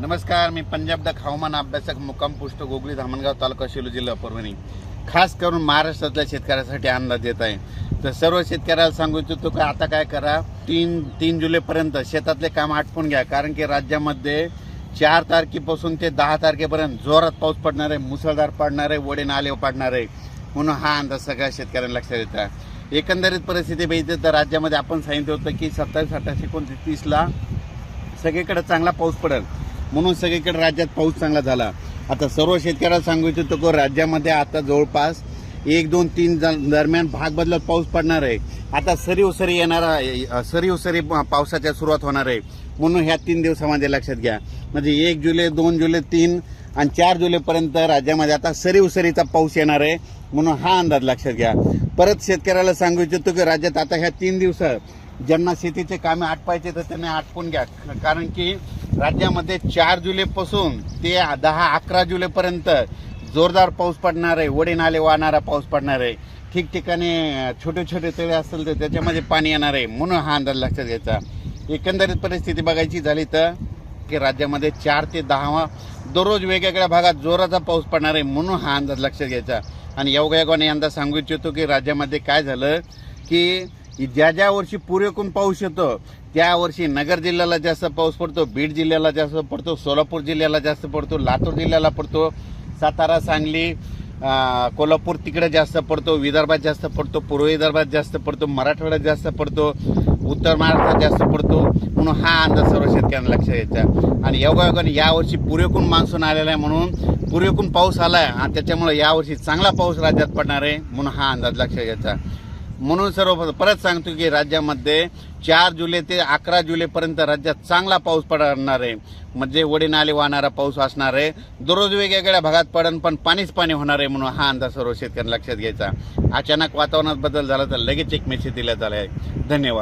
नमस्कार मी पंजाब द हवामान अभ्यासक मुक्काम पुष्ट गोगली धामणगाव तालुका शेलू जिल्हा परभणी. खास करून महाराष्ट्रातल्या शेतकऱ्यासाठी अंदाज देत आहे. तर सर्व शेतकऱ्याला सांगू इच्छितो की आता काय करा तीन तीन जुलैपर्यंत शेतातले काम आटपून घ्या कारण की राज्यामध्ये चार तारखेपासून ते दहा तारखेपर्यंत जोरात पाऊस पडणार आहे मुसळधार पडणार आहे वडे नाले पडणार आहे. म्हणून हा अंदाज सगळ्या शेतकऱ्यांना लक्षात येतात एकंदरीत परिस्थिती बघितली तर राज्यामध्ये आपण सांगितलं होतं की सत्तावीस अठ्ठावीस एकोणतीस तीसला सगळीकडे चांगला पाऊस पडेल. म्हणून सगळीकडे राज्यात पाऊस चांगला झाला. आता सर्व शेतकऱ्याला सांगू इच्छितो की राज्यामध्ये आता जवळपास एक दोन तीन दरम्यान भाग बदलत पाऊस पडणार आहे. आता सरी उसरी येणारा सरी सरी पावसाच्या सुरुवात होणार आहे. म्हणून ह्या तीन दिवसामध्ये लक्षात घ्या. म्हणजे एक जुलै दोन जुलै तीन आणि चार जुलैपर्यंत राज्यामध्ये आता सरी उसरीचा पाऊस येणार आहे. म्हणून हा अंदाज लक्षात घ्या. परत शेतकऱ्याला सांगू इच्छितो की राज्यात आता ह्या तीन दिवसात ज्यांना शेतीचे कामे आटपायचे तर त्यांनी आटपून घ्या. कारण की राज्यामध्ये चार जुलैपासून ते दहा अकरा जुलैपर्यंत जोरदार पाऊस पडणार आहे वडे नाले वाहणारा पाऊस पडणार आहे. ठिकठिकाणी छोटे छोटे तळे असतील तर त्याच्यामध्ये पाणी येणार आहे म्हणून हा अंदाज लक्षात घ्यायचा. एकंदरीत परिस्थिती बघायची झाली तर की राज्यामध्ये चार ते दहा दररोज वेगवेगळ्या भागात जोराचा पाऊस पडणार आहे म्हणून हा अंदाज लक्षात घ्यायचा. आणि योगायोगाने अंदाज सांगू इच्छितो की राज्यामध्ये काय झालं की की ज्या ज्या वर्षी पुरेकून पाऊस येतो त्या वर्षी नगर जिल्ह्याला जास्त पाऊस पडतो बीड जिल्ह्याला जास्त पडतो सोलापूर जिल्ह्याला जास्त पडतो लातूर जिल्ह्याला पडतो सातारा सांगली कोल्हापूर तिकडे जास्त पडतो विदर्भात जास्त पडतो पूर्व विदर्भात जास्त पडतो मराठवाड्यात जास्त पडतो उत्तर महाराष्ट्रात जास्त पडतो. म्हणून हा अंदाज सर्व शेतकऱ्यांना लक्षात यायचा. आणि योगायोगाने यावर्षी पुरेकून मान्सून आलेला आहे म्हणून पुरेकून पाऊस आलाय आणि त्याच्यामुळे यावर्षी चांगला पाऊस राज्यात पडणार आहे म्हणून हा अंदाज लक्षात घ्यायचा म्हणून सर्व परत सांगतो की राज्यामध्ये चार जुलै ते अकरा जुलैपर्यंत राज्यात चांगला पाऊस पडणार आहे. म्हणजे वडी नाले वाहणारा पाऊस असणार आहे. दररोज वेगवेगळ्या भागात पडन पण पाणीच पाणी होणार आहे म्हणून हा अंदाज सर्व शेतकऱ्यांना लक्षात घ्यायचा. अचानक वातावरणात बदल झाला तर लगेच एक मेसेज दिला झाला आहे. धन्यवाद.